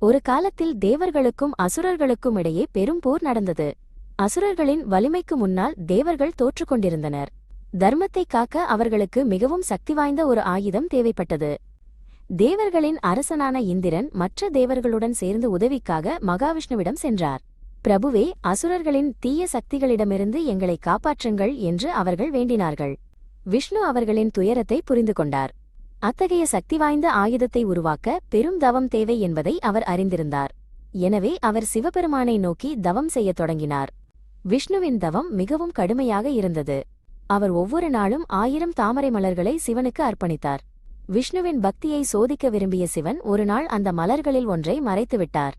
ஒரு காலத்தில் தேவர்களுக்கும் அசுரர்களுக்கும் இடையே பெரும் போர் நடந்தது. அசுரர்களின் வலிமைக்கு முன்னால் தேவர்கள் தோற்றுக்கொண்டிருந்தனர். தர்மத்தைக் தர்மத்தை காக்க அவர்களுக்கு மிகவும் சக்தி வாய்ந்த ஒரு ஆயுதம் தேவைப்பட்டது. தேவர்களின் அரசனான இந்திரன் மற்ற தேவர்களுடன் சேர்ந்து உதவிக்காக மகாவிஷ்ணுவிடம் சென்றார். பிரபுவே அசுரர்களின் தீய சக்திகளிடமிருந்து எங்களை காப்பாற்றுங்கள் என்று அவர்கள் வேண்டினார்கள். விஷ்ணு அவர்களின் துயரத்தை புரிந்து கொண்டார் அத்தகைய சக்தி வாய்ந்த ஆயுதத்தை உருவாக்க பெரும் தவம் தேவை என்பதை அவர் அறிந்திருந்தார். எனவே அவர் சிவபெருமானை நோக்கி தவம் செய்யத் தொடங்கினார். விஷ்ணுவின் தவம் மிகவும் கடுமையாக இருந்தது. அவர் ஒவ்வொரு நாளும் ஆயிரம் தாமரை மலர்களை சிவனுக்கு அர்ப்பணித்தார். விஷ்ணுவின் பக்தியை சோதிக்க விரும்பிய சிவன் ஒரு நாள் அந்த மலர்களில் ஒன்றை மறைத்துவிட்டார்.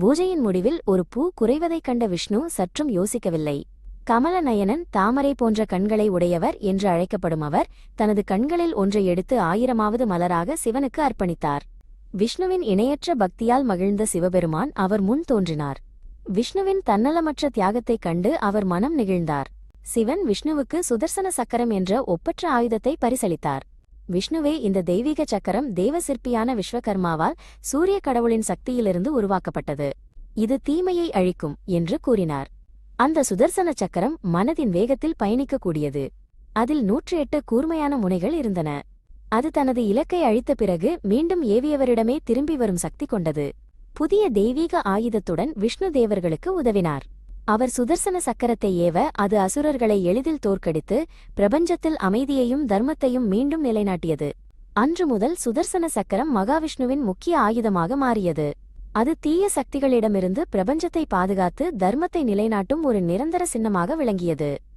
பூஜையின் முடிவில் ஒரு பூ குறைவதைக் கண்ட விஷ்ணு சற்றும் யோசிக்கவில்லை. கமலநயனன் தாமரை போன்ற கண்களை உடையவர் என்று அழைக்கப்படும் அவர் தனது கண்களில் ஒன்றை எடுத்து ஆயிரமாவது மலராக சிவனுக்கு அர்ப்பணித்தார். விஷ்ணுவின் இணையற்ற பக்தியால் மகிழ்ந்த சிவபெருமான் அவர் முன் தோன்றினார். விஷ்ணுவின் தன்னலமற்ற தியாகத்தைக் கண்டு அவர் மனம் நெகிழ்ந்தார். சிவன் விஷ்ணுவுக்கு சுதர்சன சக்கரம் என்ற ஒப்பற்ற ஆயுதத்தை பரிசளித்தார். விஷ்ணுவே இந்த தெய்வீக சக்கரம் தேவ சிற்பியான விஸ்வகர்மாவால் சூரிய கடவுளின் சக்தியிலிருந்து உருவாக்கப்பட்டது. இது தீமையை அழிக்கும் என்று கூறினார். அந்த சுதர்சன சக்கரம் மனதின் வேகத்தில் பயணிக்கக்கூடியது. அதில் நூற்றி எட்டு கூர்மையான முனைகள் இருந்தன. அது தனது இலக்கை அழித்த பிறகு மீண்டும் ஏவியவரிடமே திரும்பி வரும் சக்தி கொண்டது. புதிய தெய்வீக ஆயுதத்துடன் விஷ்ணு தேவர்களுக்கு உதவினார். அவர் சுதர்சன சக்கரத்தை ஏவ அது அசுரர்களை எளிதில் தோற்கடித்து பிரபஞ்சத்தில் அமைதியையும் தர்மத்தையும் மீண்டும் நிலைநாட்டியது. அன்று முதல் சுதர்சன சக்கரம் மகாவிஷ்ணுவின் முக்கிய ஆயுதமாக மாறியது. அது தீய சக்திகளிடமிருந்து பிரபஞ்சத்தை பாதுகாத்து தர்மத்தை நிலைநாட்டும் ஒரு நிரந்தர சின்னமாக விளங்கியது.